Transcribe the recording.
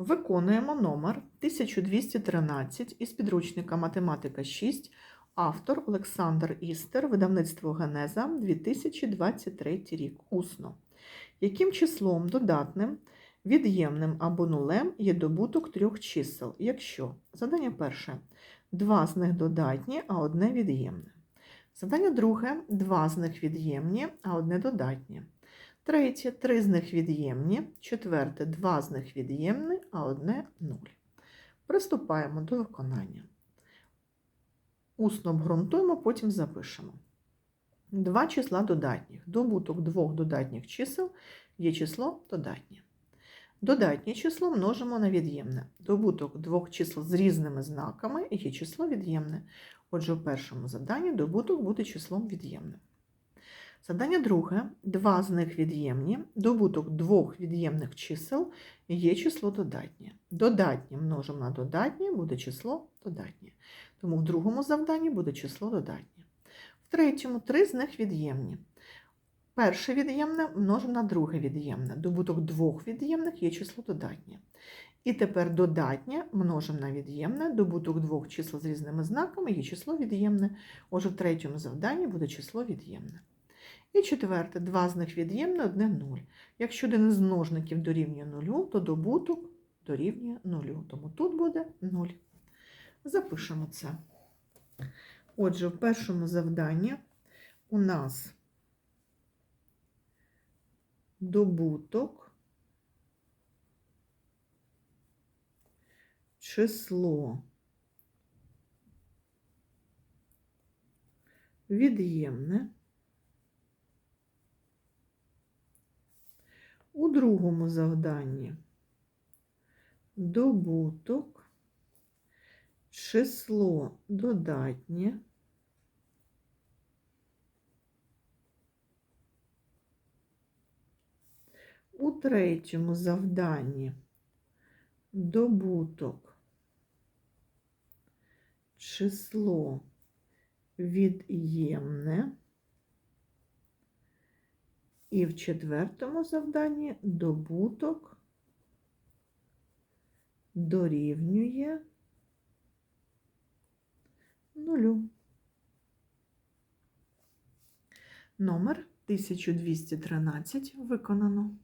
Виконуємо номер 1213 із підручника Математика 6, автор Олександр Істер, видавництво Генеза, 2023 рік. Усно. Яким числом додатним, від'ємним або нулем є добуток трьох чисел, якщо задання перше два з них додатні, а одне від'ємне. Задання друге два з них від'ємні, а одне додатнє. Третє три з них від'ємні. Четверте два з них від'ємні, а одне нуль. Приступаємо до виконання. Усно обґрунтуємо, потім запишемо. Два числа додатніх. Добуток двох додатніх чисел є число додатнє. Додатнє число множимо на від'ємне. Добуток двох чисел з різними знаками є число від'ємне. Отже, у першому заданні добуток буде числом від'ємним. Задання друге. Два з них від'ємні. Добуток двох від'ємних чисел є число додатнє. Додатнє множимо на додатнє буде число додатнє. Тому в другому завданні буде число додатнє. В третьому три з них від'ємні. Перше від'ємне множимо на друге від'ємне. Добуток двох від'ємних є число додатнє. І тепер додатнє множимо на від'ємне. Добуток двох чисел з різними знаками є число від'ємне. Отже, в третьому завданні буде число від'ємне. І четверте, два з них від'ємне, одне нуль. Якщо один із множників дорівнює нулю, то добуток дорівнює нулю. Тому тут буде нуль. Запишемо це. Отже, в першому завданні у нас добуток, число від'ємне. У другому завданні добуток, число додатнє, у третьому завданні добуток, число від'ємне. І в четвертому завданні добуток дорівнює нулю. Номер 1213 виконано.